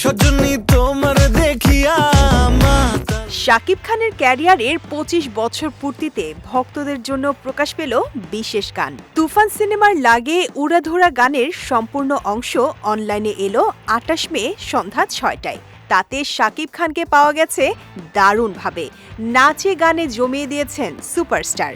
সজনী তোমার দেখিয়া শাকিব খানের ক্যারিয়ারের পঁচিশ বছর পূর্তিতে ভক্তদের জন্য প্রকাশ পেল বিশেষ গান। তুফান সিনেমার লাগে উড়াধুরা গানের সম্পূর্ণ অংশ অনলাইনে এলো আটাশ মে সন্ধ্যা ছয়টায়। তাতে শাকিব খানকে পাওয়া গেছে দারুণভাবে। নাচে গানে জমিয়ে দিয়েছেন সুপারস্টার।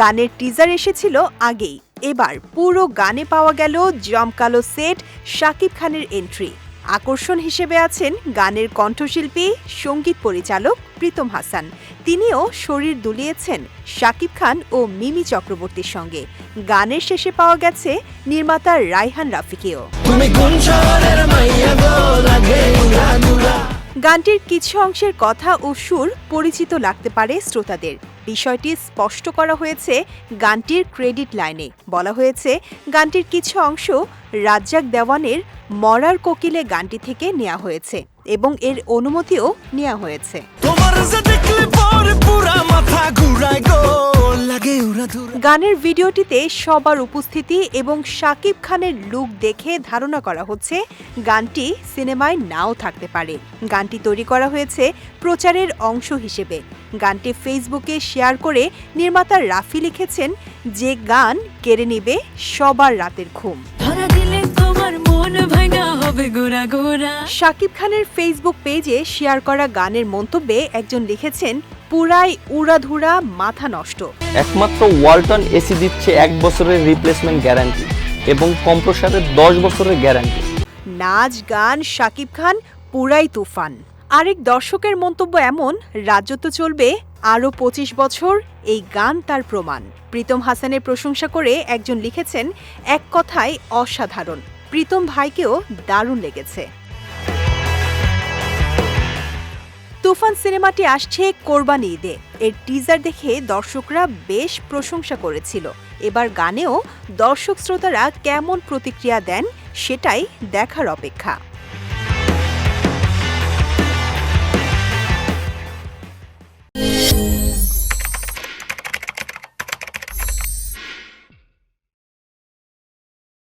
গানের টিজার এসেছিল আগেই। এবার পুরো গানে পাওয়া গেল জমকালো সেট শাকিব খানের এন্ট্রি আকর্ষণ হিসেবে আছেন গানের কণ্ঠশিল্পী সংগীত পরিচালক প্রীতম হাসান। তিনিও শরীর দুলিয়েছেন শাকিব খান ও মিমি চক্রবর্তীর সঙ্গে। গানের শেষে পাওয়া গেছে নির্মাতা রাইহান রাফিকেও। গানটির কিছু অংশের কথা ও সুর পরিচিত লাগতে পারে শ্রোতাদের। বিষয়টি স্পষ্ট করা হয়েছে গানটির ক্রেডিট লাইনে। বলা হয়েছে, গানটির কিছু অংশ রাজ্জাক দেওয়ানের মরার কোকিলে গানটি থেকে নেওয়া হয়েছে এবং এর অনুমতিও নেওয়া হয়েছে। তোমার পুরা মাথা গানের ভিডিওটিতে সবার উপস্থিতি এবং শাকিব খানের লুক দেখে ধারণা করা হচ্ছে গানটি সিনেমায় নাও থাকতে পারে। গানটি তৈরি করা হয়েছে প্রচারের অংশ হিসেবে। গানটি ফেসবুকে শেয়ার করে নির্মাতা রাফি লিখেছেন, যে গান কেড়ে নেবে সবার রাতের ঘুম। ধরা দিলে হবে গোরা গোরা শাকিব খানের ফেসবুক পেজে শেয়ার করা গানের মন্তব্যে একজন লিখেছেন পুরাই উড়াধুরা মাথা নষ্ট। একমাত্র ওয়ালটন এসি দিচ্ছে এক বছরের রিপ্লেসমেন্ট গ্যারান্টি এবং কম্প্রসারের দশ বছরের গ্যারান্টি নাচ গান শাকিব খান পুরাই তুফান। আরেক দর্শকের মন্তব্য এমন রাজ্যত্ব চলবে আরও পঁচিশ বছর এই গান তার প্রমাণ। প্রীতম হাসানের প্রশংসা করে একজন লিখেছেন এক কথায় অসাধারণ। প্রীতম ভাইকেও দারুণ লেগেছে। তুফান সিনেমাটি আসছে কোরবানি ঈদে। এর টিজার দেখে দর্শকরা বেশ প্রশংসা করেছিল। এবার গানেও দর্শক শ্রোতারা কেমন প্রতিক্রিয়া দেন, সেটাই দেখার অপেক্ষা।